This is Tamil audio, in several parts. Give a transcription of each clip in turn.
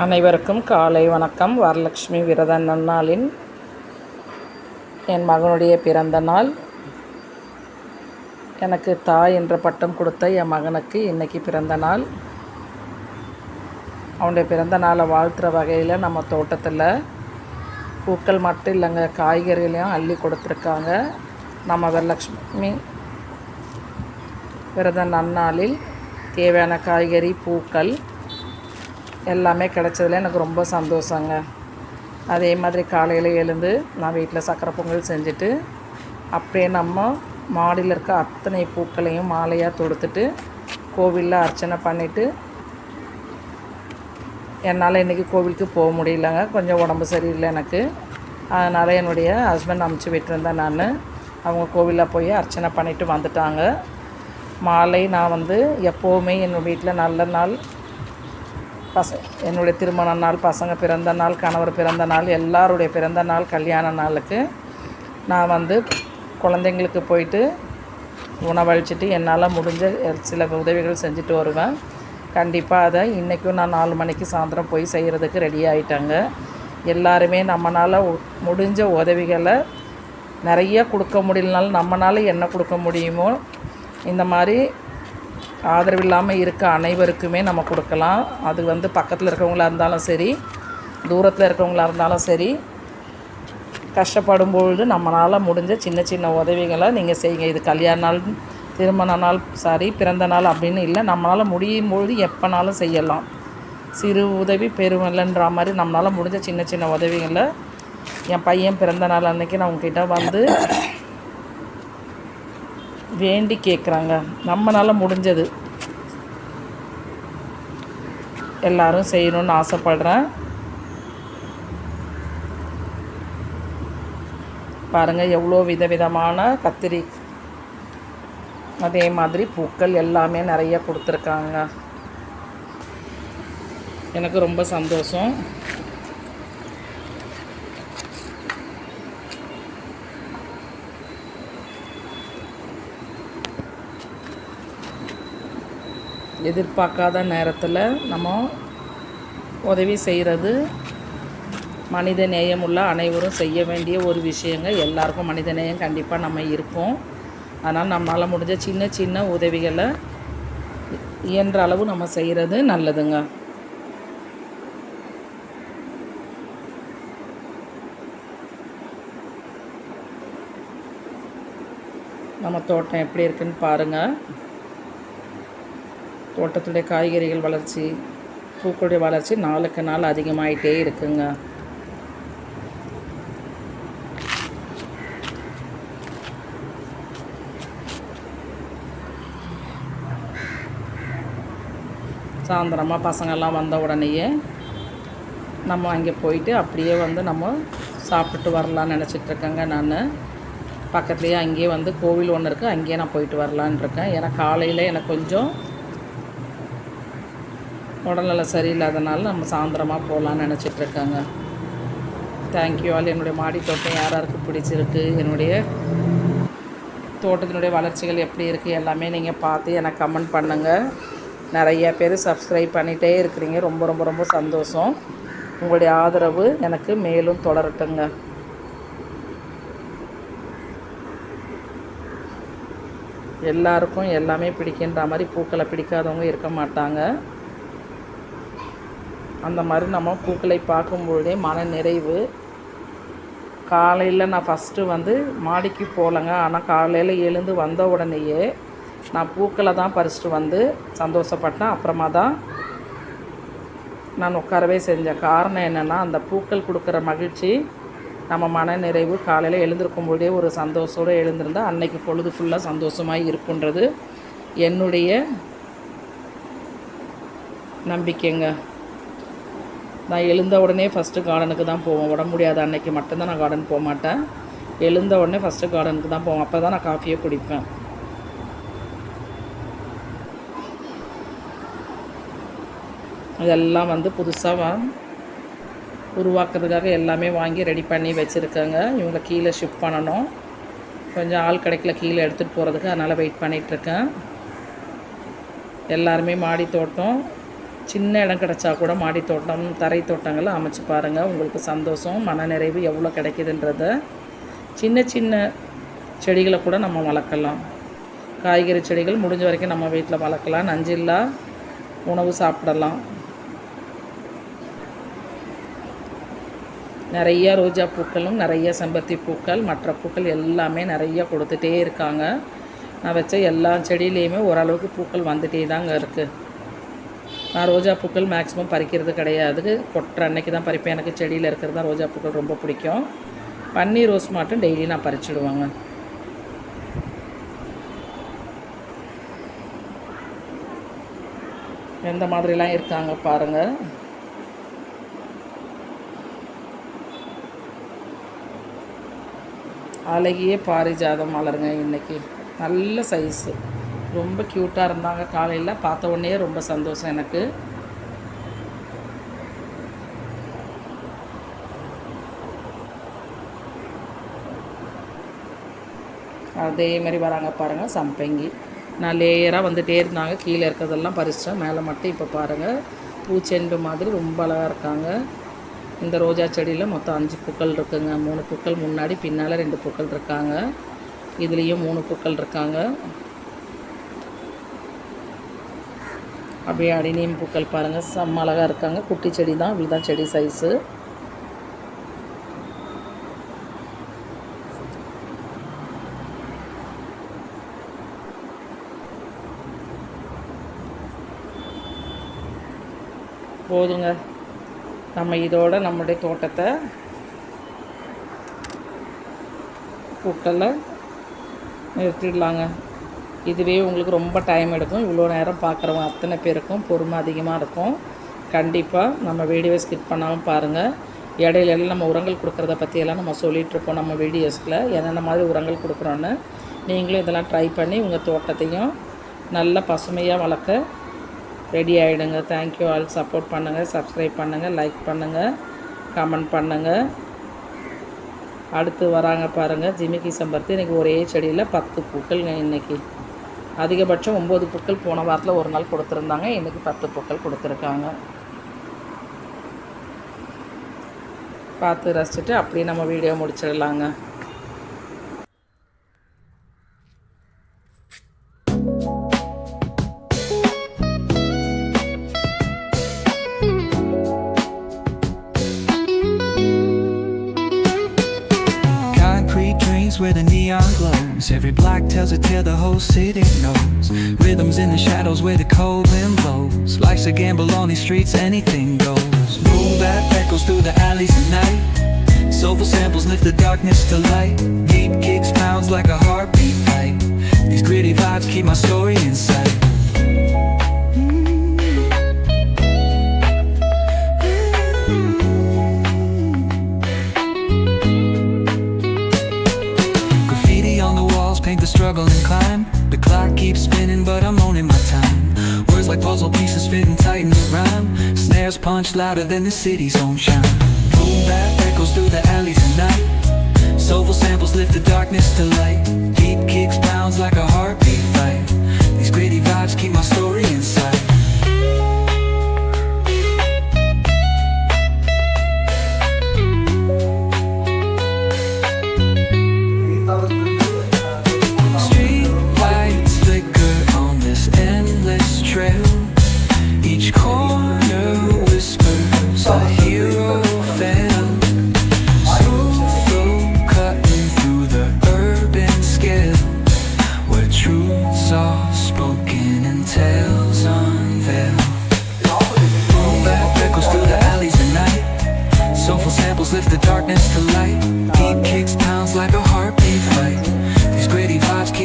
அனைவருக்கும் காலை வணக்கம். வரலட்சுமி விரத நன்னாளின் என் மகனுடைய பிறந்த நாள். எனக்கு தாய் என்ற பட்டம் கொடுத்த என் மகனுக்கு இன்றைக்கி பிறந்த நாள். அவனுடைய பிறந்த நாளை வாழ்த்துற வகையில் நம்ம தோட்டத்தில் பூக்கள் மட்டும் இல்லைங்க காய்கறிகளையும் அள்ளி கொடுத்துருக்காங்க. நம்ம வரலட்சுமி விரத நன்னாளில் தேவையான காய்கறி பூக்கள் எல்லாமே கிடச்சதில் எனக்கு ரொம்ப சந்தோஷங்க. அதே மாதிரி காலையில் எழுந்து நான் வீட்டில் சக்கரை பொங்கல் செஞ்சுட்டு அப்படியே நம்ம மாடியில் இருக்க அத்தனை பூக்களையும் மாலையாக தொடுத்துட்டு கோவிலில் அர்ச்சனை பண்ணிவிட்டு என்னால் இன்றைக்கி கோவிலுக்கு போக முடியலங்க. கொஞ்சம் உடம்பு சரியில்லை எனக்கு. அதனால் என்னுடைய ஹஸ்பண்ட் அமுச்சு விட்டுருந்தேன் நான். அவங்க கோவிலில் போய் அர்ச்சனை பண்ணிவிட்டு வந்துட்டாங்க. மாலை நான் வந்து எப்போவுமே எங்கள் வீட்டில் நல்ல நாள் பச என்னுடைய திருமண நாள் பசங்க பிறந்த நாள் கணவர் பிறந்த நாள் எல்லாருடைய பிறந்த நாள் கல்யாண நாளுக்கு நான் வந்து குழந்தைங்களுக்கு போயிட்டு உணவழிச்சிட்டு என்னால் முடிஞ்ச சில உதவிகள் செஞ்சுட்டு வருவேன். கண்டிப்பாக அதை இன்றைக்கும் நான் நாலு மணிக்கு சாயந்தரம் போய் செய்கிறதுக்கு ரெடி ஆகிட்டாங்க எல்லாருமே நம்மளால் முடிஞ்ச உதவிகளை நிறைய கொடுக்க முடியலனாலும் நம்மளால் என்ன கொடுக்க முடியுமோ இந்த மாதிரி ஆதரவு இல்லாமல் இருக்க அனைவருக்குமே நம்ம கொடுக்கலாம். அது வந்து பக்கத்தில் இருக்கவங்களா இருந்தாலும் சரி தூரத்தில் இருக்கவங்களா இருந்தாலும் சரி கஷ்டப்படும் பொழுது நம்மளால் முடிஞ்ச சின்ன சின்ன உதவிகளை நீங்கள் செய்யுங்க. இது கல்யாண நாள் திருமண நாள் சாரி பிறந்த நாள் அப்படின்னு இல்லை நம்மளால் முடியும் பொழுது எப்போனாலும் செய்யலாம். சிறு உதவி பெருமல்லன்ற மாதிரி நம்மளால் முடிஞ்ச சின்ன சின்ன உதவிகளை என் பையன் பிறந்த நாள் அன்றைக்கி நான் உங்ககிட்ட வந்து வேண்டி கேட்குறாங்க நம்மளால் முடிஞ்சது. எல்லாரும் செய்யணும்னு ஆசைப்படுறேன். பாருங்கள் எவ்வளோ விதவிதமான கத்திரி. அதே மாதிரி பூக்கள் எல்லாமே நிறைய கொடுத்துருக்காங்க. எனக்கு ரொம்ப சந்தோஷம். எதிர்பார்க்காத நேரத்தில் நம்ம உதவி செய்கிறது மனித நேயம் உள்ள அனைவரும் செய்ய வேண்டிய ஒரு விஷயங்க. எல்லாருக்கும் மனித நேயம் கண்டிப்பாக நம்ம இருப்போம் அதனால் நம்மளால் முடிஞ்ச சின்ன சின்ன உதவிகளை இயன்ற அளவு நம்ம செய்கிறது நல்லதுங்க. நம்ம தோட்டம் எப்படி இருக்குன்னு பாருங்கள் தோட்டத்துடைய காய்கறிகள் வளர்ச்சி பூக்களுடைய வளர்ச்சி நாளுக்கு நாள் அதிகமாயிட்டே இருக்குங்க. சாயந்தரமாக பசங்கள்லாம் வந்த உடனேயே நம்ம அங்கே போயிட்டு அப்படியே வந்து நம்ம சாப்பிட்டு வரலான்னு நினச்சிட்ருக்கேங்க நான். பக்கத்துலேயே அங்கேயே வந்து கோவில் ஒன்று இருக்குது அங்கேயே நான் போயிட்டு வரலான் இருக்கேன். ஏன்னா காலையில் எனக்கு கொஞ்சம் உடல்நல சரியில்லாதனால நம்ம சாயந்தரமாக போகலான்னு நினச்சிட்ருக்கேங்க. தேங்க்யூ ஆல் என்னுடைய மாடி தோட்டம் யார் யாருக்கு பிடிச்சிருக்கு? என்னுடைய தோட்டத்தினுடைய வளர்ச்சிகள் எப்படி இருக்குது எல்லாமே நீங்கள் பார்த்து எனக்கு கமெண்ட் பண்ணுங்கள் நிறைய பேர் சப்ஸ்கிரைப் பண்ணிகிட்டே இருக்கிறீங்க. ரொம்ப ரொம்ப ரொம்ப சந்தோஷம். உங்களுடைய ஆதரவு எனக்கு மேலும் தொடரட்டுங்க. எல்லாருக்கும் எல்லாமே பிடிக்கின்ற மாதிரி பூக்களை பிடிக்காதவங்க இருக்க மாட்டாங்க. அந்த மாதிரி நம்ம பூக்களை பார்க்கும்பொழுதே மன நிறைவு காலையில் நான் ஃபஸ்ட்டு வந்து மாடிக்கு போகலங்க ஆனால் காலையில் எழுந்து வந்த உடனேயே நான் பூக்களை தான் பறிச்சிட்டு வந்து சந்தோஷப்பட்டேன். அப்புறமா தான் நான் உட்காரவே செஞ்சேன். காரணம் என்னென்னா அந்த பூக்கள் கொடுக்குற மகிழ்ச்சி நம்ம மன நிறைவு காலையில் எழுந்திருக்கும் பொழுதே ஒரு சந்தோஷத்தோடு எழுந்திருந்தால் அன்னைக்கு பொழுது ஃபுல்லாக சந்தோஷமாக இருக்குன்றது என்னுடைய நம்பிக்கைங்க. நான் எழுந்த உடனே ஃபஸ்ட்டு கார்டனுக்கு தான் போவேன். உடம்பு முடியாத அன்னைக்கு மட்டும்தான் நான் கார்டன் போக மாட்டேன். எழுந்த உடனே ஃபஸ்ட்டு கார்டனுக்கு தான் போவேன். அப்போ தான் நான் காஃபியை குடிப்பேன். இதெல்லாம் வந்து புதுசாக உருவாக்குறதுக்காக எல்லாமே வாங்கி ரெடி பண்ணி வச்சுருக்கேங்க. இவங்க கீழே ஷிஃப்ட் பண்ணணும். கொஞ்சம் ஆள் கிடைக்கல கீழே எடுத்துகிட்டு போகிறதுக்கு அதனால் வெயிட் பண்ணிகிட்ருக்கேன் எல்லாருமே மாடி தோட்டம் சின்ன இடம் கிடச்சா கூட மாடி தோட்டம் தரை தோட்டங்களை அமைச்சு பாருங்கள் உங்களுக்கு சந்தோஷம் மனநிறைவு எவ்வளோ கிடைக்குதுன்றத. சின்ன சின்ன செடிகளை கூட நம்ம வளர்க்கலாம். காய்கறி செடிகள் முடிஞ்ச வரைக்கும் நம்ம வீட்டில் வளர்க்கலாம். நஞ்சில்லா உணவு சாப்பிடலாம். நிறைய ரோஜா பூக்களும் நிறைய செம்பருத்தி பூக்கள் மற்ற பூக்கள் எல்லாமே நிறைய கொடுத்துட்டே இருக்காங்க. நான் வச்ச எல்லா செடியிலையுமே ஓரளவுக்கு பூக்கள் வந்துட்டே தாங்க இருக்குது நான் ரோஜா பூக்கள் மேக்ஸிமம் பறிக்கிறது கிடையாது. கொட்டுற அன்னைக்கு தான் பறிப்பேன். எனக்கு செடியில் இருக்கிறது தான் ரோஜா பூக்கள் ரொம்ப பிடிக்கும். பன்னீர் ரோஸ் மட்டும் டெய்லி நான் பறிச்சிடுவாங்க. எந்த மாதிரிலாம் இருக்காங்க பாருங்கள் அழகிய பாரிஜாதம் மலருங்க இன்றைக்கி நல்ல சைஸு ரொம்ப க்யூட்டாக இருந்தாங்க காலையில். பார்த்த உடனே ரொம்ப சந்தோஷம் எனக்கு. அதே மாதிரி வராங்க பாருங்கள் சம்பங்கி. நான் லேயராக வந்துகிட்டே இருந்தாங்க. கீழே இருக்கிறதெல்லாம் பறிச்சேன் மேலே மட்டும் இப்போ பாருங்கள் பூச்செண்டு மாதிரி ரொம்ப அழகாக இருக்காங்க. இந்த ரோஜா செடியில் மொத்தம் அஞ்சு பூக்கள் இருக்குங்க. மூணு பூக்கள் முன்னாடி பின்னால் ரெண்டு பூக்கள் இருக்காங்க. இதுலேயும் மூணு பூக்கள் இருக்காங்க. அப்படியே அடினியம் பூக்கள் பாருங்கள் செம்ம அழகாக இருக்காங்க. குட்டி செடி தான். இப்படிதான் செடி சைஸு போதுங்க. நம்ம இதோட நம்முடைய தோட்டத்தை பூக்களை நிறுத்திடலாங்க. இதுவே உங்களுக்கு ரொம்ப டைம் எடுக்கும். இவ்வளோ நேரம் பார்க்குறவங்க அத்தனை பேருக்கும் பொறுமை அதிகமாக இருக்கும். கண்டிப்பாக நம்ம வீடியோவை ஸ்கிப் பண்ணாமல் பாருங்கள் இடையில எல்லாம் நம்ம உரங்கள் கொடுக்குறத பற்றியெல்லாம் நம்ம சொல்லிகிட்ருப்போம் நம்ம வீடியோஸில் என்னென்ன மாதிரி உரங்கள் கொடுக்குறோன்னு நீங்களும் இதெல்லாம் ட்ரை பண்ணி உங்கள் தோட்டத்தையும் நல்ல பசுமையாக வளர்க்க ரெடி ஆகிடுங்க தேங்க்யூ ஆல் சப்போர்ட் பண்ணுங்கள் சப்ஸ்கிரைப் பண்ணுங்கள் லைக் பண்ணுங்கள் கமெண்ட் பண்ணுங்கள் அடுத்து வராங்க பாருங்கள் ஜிமிக்கி சம்பருத்தி. இன்றைக்கி ஒரே செடியில் பத்து பூக்கள்ங்க இன்றைக்கி அதிகபட்சம் ஒம்பது பூக்கள் போன வாரத்தில் ஒரு நாள் கொடுத்துருந்தாங்க. இன்றைக்கி பத்து பூக்கள் கொடுத்துருக்காங்க. பார்த்து ரசிச்சுட்டு அப்படியே நம்ம வீடியோ முடிச்சிடலாங்க. Tells a tale the whole city knows. Rhythms in the shadows where the cold wind blows. Life's a gamble on these streets, anything goes. Boom bap echoes through the alleys at night. Soulful samples lift the darkness to light. Deep kicks pounds like a heartbeat fight. These gritty vibes keep my story in sight. The the struggle and climb. The clock keeps spinning, but I'm owning my time. Words like puzzle pieces fitting tight in the rhyme. Snares punch louder than the city's own chime. Boom bap echoes through the alleys at night. Soulful samples lift the darkness to light. Beat kicks pounds like a heartbeat fight. These gritty vibes keep my story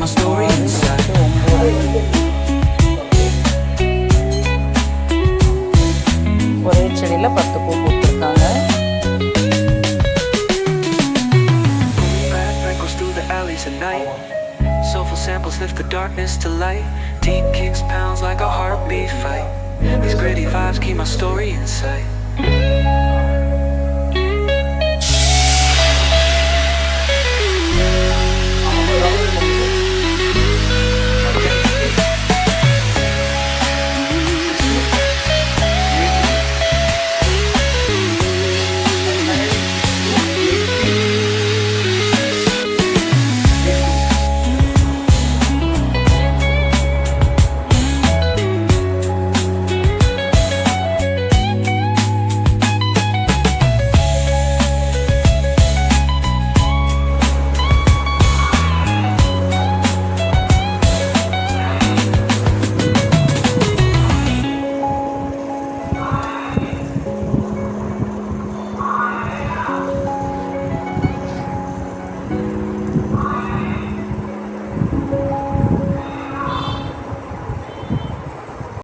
my story inside. ஒரே செடியில் பத்து பூ பூத்துருக்காங்க Back echoes through the alleys at night. Soulful samples lift the darkness to light. Deep kicks pounds like a heartbeat fight. These gritty vibes keep my story inside.